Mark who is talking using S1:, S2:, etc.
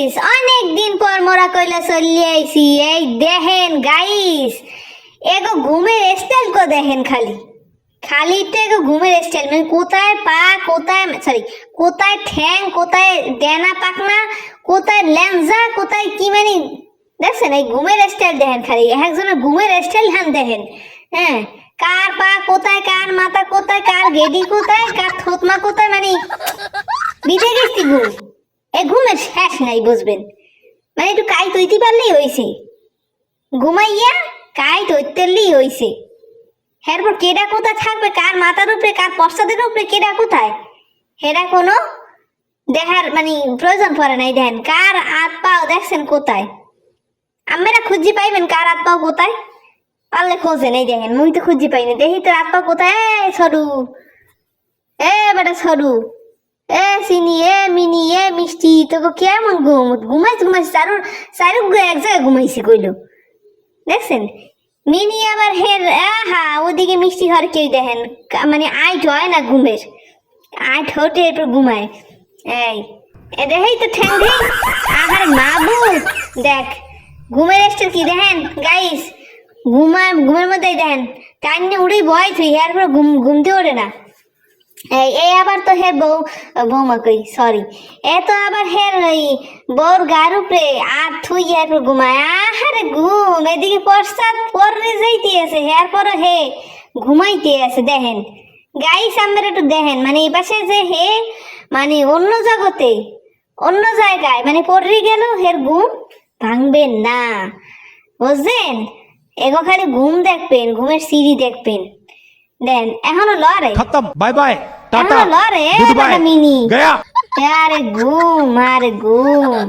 S1: Guys অনেক দিন পর মোরা কইলা চলি আইছি। এই দেখেন গাইস এগো ঘুমের স্টাইল কো দেখেন খালি। খালি তো এগো ঘুমের স্টাইল মানে কোথায় পা, কোথায় সরি কোথায় ঠ্যাং, কোথায় ডেনা পাকনা কোথায় ল্যাংজা, কোথায় কি মানে দেখছেন, এই ঘুমের স্টাইল দেখেন খালি। একজনের ঘুমের স্টাইল হ্যান দেখেন। হ্যাঁ কার পা কোথায়, কার মাথা কোথায়, কার গেডি কোথায়, কার থতমা কোথায় মানে বিধে গেছি ঘুম। ঘুমের শেষ নাই, বুঝবেন। মানে একটু কাই তৈতে পারলেই হইছে। ঘুমাইয়া কাই তৈতেলেই হইছে। এরপর কেডা কোথায় থাকবে, কার মাথার উপরে, কার পশ্চাদের উপরে, কেডা কোথায়? হেরা কোনো দেখার মানে প্রয়োজন পড়ে নাই, দেখেন। কার হাত পাও দেখছেন কোথায়? আমরা খুঁজি পাইবেন কার হাত পাও কোথায়? পারলে খোঁজেন, এই দেখেন, মুই তো খুঁজি পাইনি। দেখি তোর হাত পাও কোথায়? সরু। এ, বেটা সরু। এ চিনি এ মিনি এ মিষ্টি তোকে কেমন ঘুম ঘুমাইছি ঘুমাইছি চারু চারু এক জায়গায় ঘুমাইছি কইলো। দেখছেন? মিনি আবার হের, আহা, ওদিকে মিষ্টি ঘর কেউ দেখেন? মানে আইট হয় না ঘুমের? আইট হটে এরপর ঘুমায়। এই, এ দেখেই তো ঠ্যাং ঠ্যাং আহার মাবু দেখ, ঘুমের স্টাইল কি দেখেন? গাইস ঘুমায় ঘুমের মধ্যেই দেখেন টাইনে উড়েই ভয় থুই, এর পর ঘুম, ঘুমতে ওঠে না। এই আবার তো হে বউ বৌমা কই সরি এ তো আবার হের ওই বউর গার উপরে আর থুই এরপর ঘুমায়। আহারে ঘুম, এদিকে পশ্চাৎ পরে যাইতে আছে হের পর হে ঘুমাইতে আছে, দেখেন। গাইস আমরা একটু দেখেন মানে এই পাশে যে হে মানে অন্য জগতে, অন্য জায়গায় মানে পড়ে গেল, হের ঘুম ভাঙবেন না। বুঝলেন এগো খালি ঘুম দেখবেন, ঘুমের সিঁড়ি দেখবেন। দেন এখনও লড়ে।
S2: খতম বাই বাই
S1: টাটা। লড়ে মিনি।
S2: গয়া।
S1: আরে ঘুম আরে ঘুম।